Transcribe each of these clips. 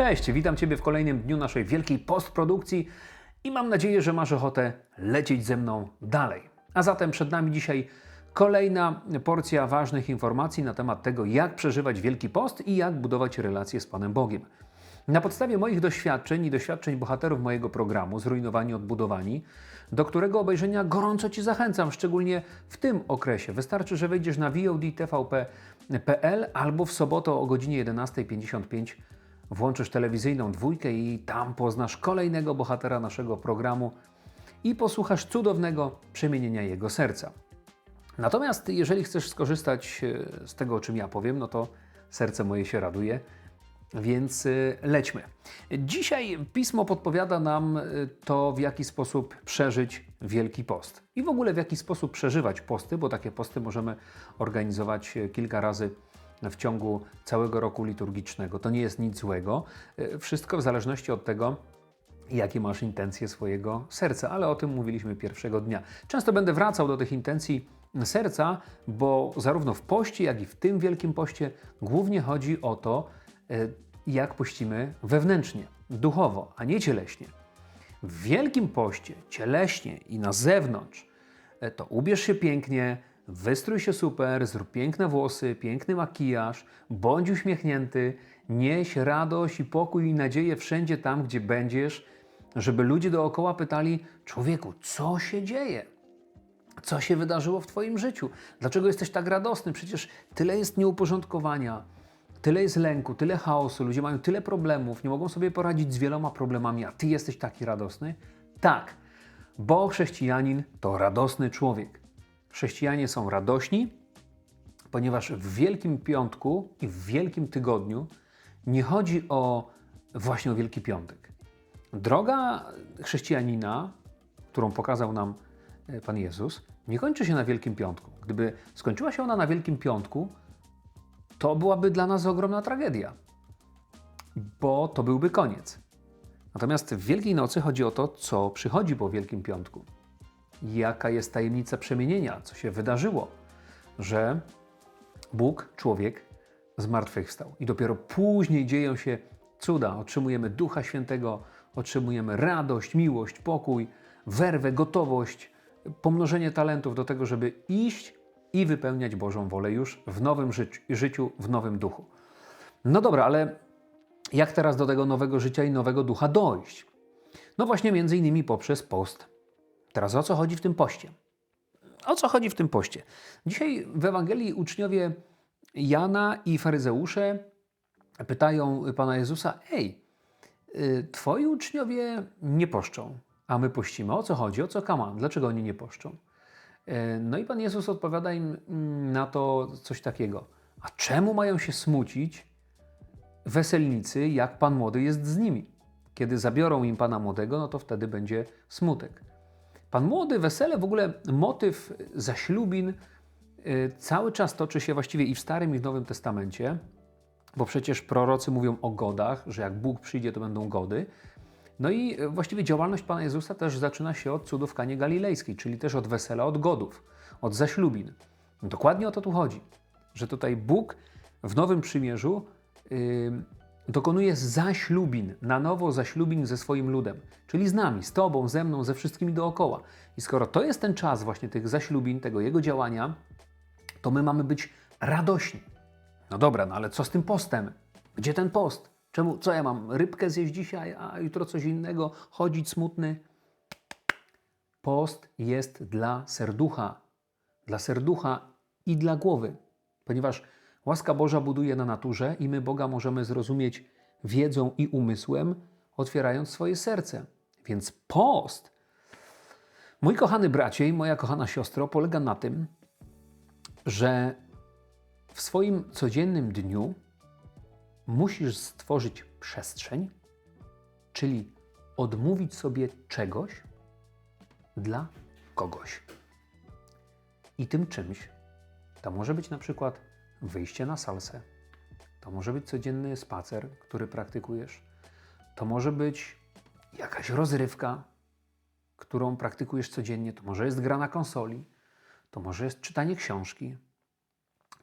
Cześć, witam Ciebie w kolejnym dniu naszej wielkiej postprodukcji i mam nadzieję, że masz ochotę lecieć ze mną dalej. A zatem przed nami dzisiaj kolejna porcja ważnych informacji na temat tego, jak przeżywać Wielki Post i jak budować relacje z Panem Bogiem. Na podstawie moich doświadczeń i doświadczeń bohaterów mojego programu Zrujnowani Odbudowani, do którego obejrzenia gorąco Ci zachęcam, szczególnie w tym okresie. Wystarczy, że wejdziesz na VOD.tvp.pl albo w sobotę o godzinie 11.55 włączysz telewizyjną dwójkę i tam poznasz kolejnego bohatera naszego programu i posłuchasz cudownego przemienienia jego serca. Natomiast jeżeli chcesz skorzystać e, z tego, o czym ja powiem, no to serce moje się raduje, więc e, lećmy. Dzisiaj pismo podpowiada nam e, to, w jaki sposób przeżyć Wielki Post i w ogóle w jaki sposób przeżywać posty, bo takie posty możemy organizować kilka razy w ciągu całego roku liturgicznego. To nie jest nic złego. E, Wszystko w zależności od tego, jakie masz intencje swojego serca, ale o tym mówiliśmy pierwszego dnia. Często będę wracał do tych intencji serca, bo zarówno w poście, jak i w tym wielkim poście głównie chodzi o to, e, jak pościmy wewnętrznie, duchowo, a nie cieleśnie. W wielkim poście, cieleśnie i na zewnątrz, e, to ubierz się pięknie, wystrój się super, zrób piękne włosy, piękny makijaż, bądź uśmiechnięty, nieś radość i pokój i nadzieję wszędzie tam, gdzie będziesz, żeby ludzie dookoła pytali: Człowieku, co się dzieje? Co się wydarzyło w Twoim życiu? Dlaczego jesteś tak radosny? Przecież tyle jest nieuporządkowania, tyle jest lęku, tyle chaosu, ludzie mają tyle problemów, nie mogą sobie poradzić z wieloma problemami, a Ty jesteś taki radosny? Tak, bo chrześcijanin to radosny człowiek. Chrześcijanie są radośni, ponieważ w Wielkim Piątku i w Wielkim Tygodniu nie chodzi o właśnie o Wielki Piątek. Droga chrześcijanina, którą pokazał nam e, Pan Jezus, nie kończy się na Wielkim Piątku. Gdyby skończyła się ona na Wielkim Piątku, to byłaby dla nas ogromna tragedia, bo to byłby koniec. Natomiast w Wielkiej Nocy chodzi o to, co przychodzi po Wielkim Piątku. Jaka jest tajemnica przemienienia, co się wydarzyło, że Bóg, człowiek, zmartwychwstał. I dopiero później dzieją się cuda. Otrzymujemy Ducha Świętego, otrzymujemy radość, miłość, pokój, werwę, gotowość, pomnożenie talentów do tego, żeby iść i wypełniać Bożą wolę już w nowym życiu, życiu w nowym duchu. No dobra, ale jak teraz do tego nowego życia i nowego ducha dojść? No właśnie między innymi poprzez post. Teraz o co chodzi w tym poście? O co chodzi w tym poście? Dzisiaj w Ewangelii uczniowie Jana i faryzeusze pytają Pana Jezusa: Ej, y, twoi uczniowie nie poszczą, a my pościmy. O co chodzi? O co kama? Dlaczego oni nie poszczą? Y, No i Pan Jezus odpowiada im mm, na to coś takiego. A czemu mają się smucić weselnicy, jak Pan Młody jest z nimi? Kiedy zabiorą im Pana Młodego, no to wtedy będzie smutek. Pan Młody, wesele, w ogóle motyw zaślubin y, cały czas toczy się właściwie i w Starym, i w Nowym Testamencie, bo przecież prorocy mówią o godach, że jak Bóg przyjdzie, to będą gody. No i y, właściwie działalność Pana Jezusa też zaczyna się od cudów Kanie Galilejskiej, czyli też od wesela, od godów, od zaślubin. Dokładnie o to tu chodzi, że tutaj Bóg w Nowym Przymierzu yy, dokonuje zaślubin, na nowo zaślubin ze swoim ludem, czyli z nami, z Tobą, ze mną, ze wszystkimi dookoła. I skoro to jest ten czas właśnie tych zaślubin, tego Jego działania, to my mamy być radośni. No dobra, no ale co z tym postem? Gdzie ten post? Czemu, co ja mam, rybkę zjeść dzisiaj, a jutro coś innego, chodzić smutny? Post jest dla serducha, dla serducha i dla głowy, ponieważ łaska Boża buduje na naturze i my Boga możemy zrozumieć wiedzą i umysłem, otwierając swoje serce. Więc post, mój kochany bracie i moja kochana siostro, polega na tym, że w swoim codziennym dniu musisz stworzyć przestrzeń, czyli odmówić sobie czegoś dla kogoś. I tym czymś to może być na przykład wyjście na salsę, to może być codzienny spacer, który praktykujesz, to może być jakaś rozrywka, którą praktykujesz codziennie, to może jest gra na konsoli, to może jest czytanie książki,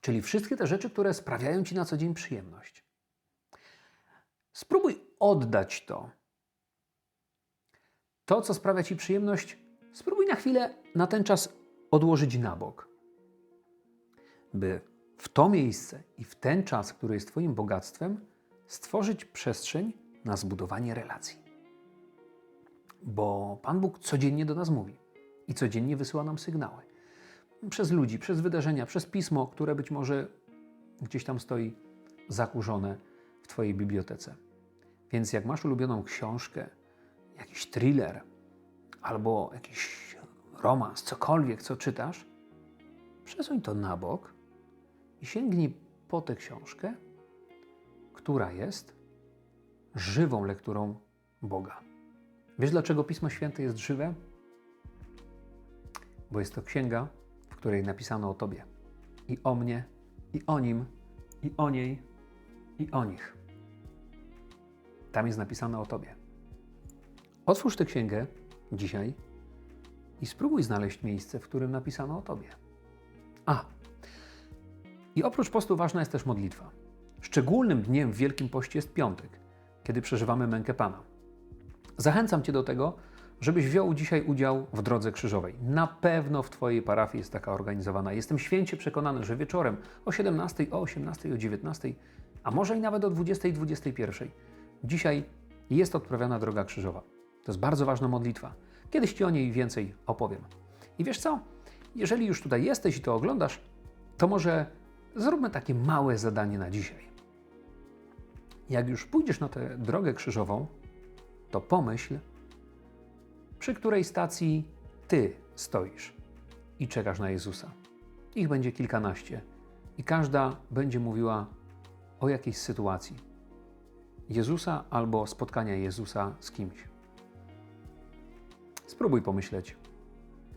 czyli wszystkie te rzeczy, które sprawiają ci na co dzień przyjemność. Spróbuj oddać to. To, co sprawia Ci przyjemność, spróbuj na chwilę, na ten czas odłożyć na bok. By w to miejsce i w ten czas, który jest Twoim bogactwem, stworzyć przestrzeń na zbudowanie relacji. Bo Pan Bóg codziennie do nas mówi i codziennie wysyła nam sygnały. Przez ludzi, przez wydarzenia, przez pismo, które być może gdzieś tam stoi zakurzone w Twojej bibliotece. Więc jak masz ulubioną książkę, jakiś thriller albo jakiś romans, cokolwiek, co czytasz, przesuń to na bok i sięgnij po tę książkę, która jest żywą lekturą Boga. Wiesz, dlaczego Pismo Święte jest żywe? Bo jest to księga, w której napisano o Tobie i o mnie, i o nim, i o niej, i o nich. Tam jest napisane o Tobie. Otwórz tę księgę dzisiaj i spróbuj znaleźć miejsce, w którym napisano o Tobie. A, i oprócz postu ważna jest też modlitwa. Szczególnym dniem w Wielkim Poście jest piątek, kiedy przeżywamy mękę Pana. Zachęcam Cię do tego, żebyś wziął dzisiaj udział w drodze krzyżowej. Na pewno w Twojej parafii jest taka organizowana. Jestem święcie przekonany, że wieczorem o 17, o 18, o 19, a może i nawet o 20 i 21 dzisiaj jest odprawiana droga krzyżowa. To jest bardzo ważna modlitwa. Kiedyś Ci o niej więcej opowiem. I wiesz co? Jeżeli już tutaj jesteś i to oglądasz, to może zróbmy takie małe zadanie na dzisiaj. Jak już pójdziesz na tę drogę krzyżową, to pomyśl, przy której stacji Ty stoisz i czekasz na Jezusa. Ich będzie kilkanaście i każda będzie mówiła o jakiejś sytuacji Jezusa albo spotkania Jezusa z kimś. Spróbuj pomyśleć,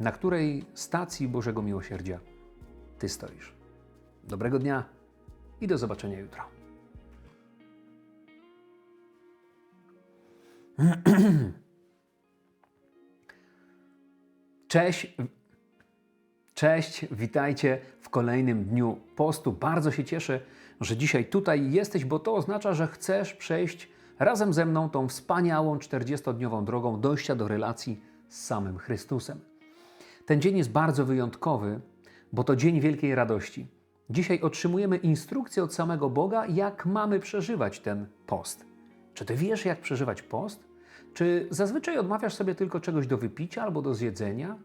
na której stacji Bożego Miłosierdzia Ty stoisz. Dobrego dnia i do zobaczenia jutro. Cześć. Cześć, witajcie w kolejnym dniu postu. Bardzo się cieszę, że dzisiaj tutaj jesteś, bo to oznacza, że chcesz przejść razem ze mną tą wspaniałą 40-dniową drogą dojścia do relacji z samym Chrystusem. Ten dzień jest bardzo wyjątkowy, bo to dzień wielkiej radości. Dzisiaj otrzymujemy instrukcję od samego Boga, jak mamy przeżywać ten post. Czy ty wiesz, jak przeżywać post? Czy zazwyczaj odmawiasz sobie tylko czegoś do wypicia albo do zjedzenia?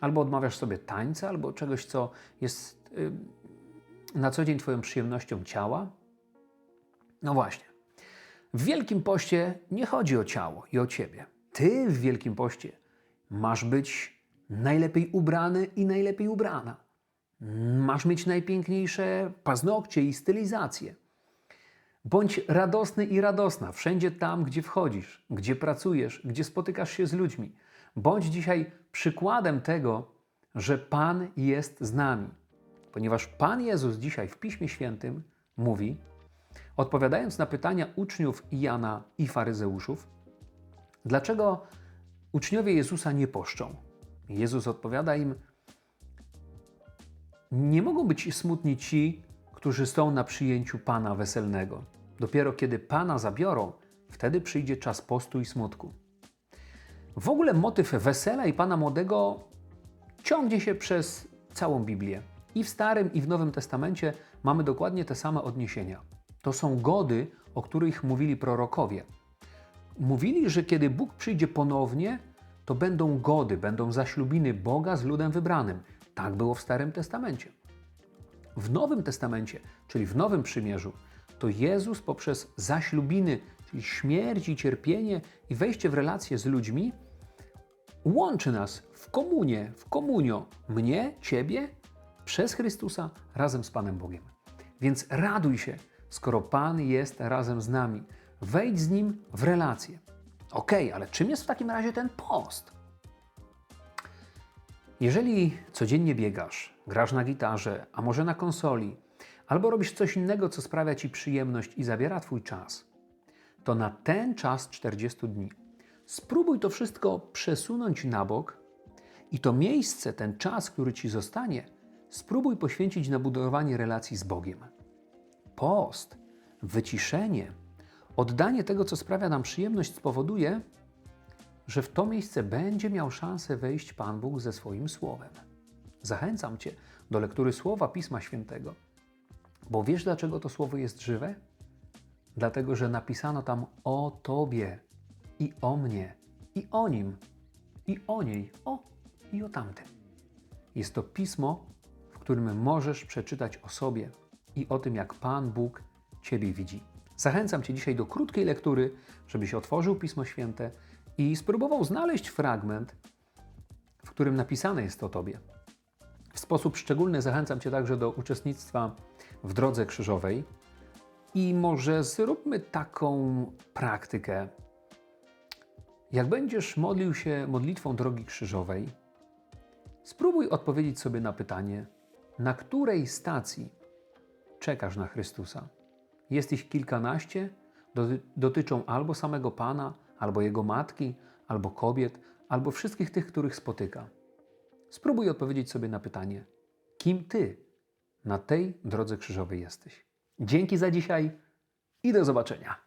Albo odmawiasz sobie tańca, albo czegoś, co jest y, na co dzień Twoją przyjemnością ciała? No właśnie. W Wielkim Poście nie chodzi o ciało i o Ciebie. Ty w Wielkim Poście masz być najlepiej ubrany i najlepiej ubrana. Masz mieć najpiękniejsze paznokcie i stylizację. Bądź radosny i radosna wszędzie tam, gdzie wchodzisz, gdzie pracujesz, gdzie spotykasz się z ludźmi. Bądź dzisiaj przykładem tego, że Pan jest z nami. Ponieważ Pan Jezus dzisiaj w Piśmie Świętym mówi, odpowiadając na pytania uczniów Jana i faryzeuszów, dlaczego uczniowie Jezusa nie poszczą? Jezus odpowiada im, nie mogą być smutni ci, którzy są na przyjęciu Pana weselnego. Dopiero kiedy Pana zabiorą, wtedy przyjdzie czas postu i smutku. W ogóle motyw wesela i Pana Młodego ciągnie się przez całą Biblię. I w Starym, i w Nowym Testamencie mamy dokładnie te same odniesienia. To są gody, o których mówili prorokowie. Mówili, że kiedy Bóg przyjdzie ponownie, to będą gody, będą zaślubiny Boga z ludem wybranym. Tak było w Starym Testamencie. W Nowym Testamencie, czyli w Nowym Przymierzu, to Jezus poprzez zaślubiny, czyli śmierć i cierpienie i wejście w relacje z ludźmi, łączy nas w komunie, w komunio, mnie, Ciebie, przez Chrystusa, razem z Panem Bogiem. Więc raduj się, skoro Pan jest razem z nami. Wejdź z Nim w relację. Ok, ale czym jest w takim razie ten post? Jeżeli codziennie biegasz, grasz na gitarze, a może na konsoli, albo robisz coś innego, co sprawia ci przyjemność i zabiera twój czas, to na ten czas 40 dni spróbuj to wszystko przesunąć na bok i to miejsce, ten czas, który ci zostanie, spróbuj poświęcić na budowanie relacji z Bogiem. Post, wyciszenie, Oddanie tego, co sprawia nam przyjemność, spowoduje, że w to miejsce będzie miał szansę wejść Pan Bóg ze swoim słowem. Zachęcam Cię do lektury słowa Pisma Świętego, bo wiesz, dlaczego to słowo jest żywe? Dlatego, że napisano tam o Tobie i o mnie, i o nim, i o niej, o i o tamtym. Jest to pismo, w którym możesz przeczytać o sobie i o tym, jak Pan Bóg Ciebie widzi. Zachęcam Cię dzisiaj do krótkiej lektury, żebyś otworzył Pismo Święte i spróbował znaleźć fragment, w którym napisane jest o Tobie. W sposób szczególny zachęcam Cię także do uczestnictwa w drodze krzyżowej i może zróbmy taką praktykę. Jak będziesz modlił się modlitwą drogi krzyżowej, spróbuj odpowiedzieć sobie na pytanie, na której stacji czekasz na Chrystusa. Jest ich kilkanaście, doty- dotyczą albo samego Pana, albo Jego matki, albo kobiet, albo wszystkich tych, których spotyka. Spróbuj odpowiedzieć sobie na pytanie, kim Ty na tej drodze krzyżowej jesteś. Dzięki za dzisiaj i do zobaczenia.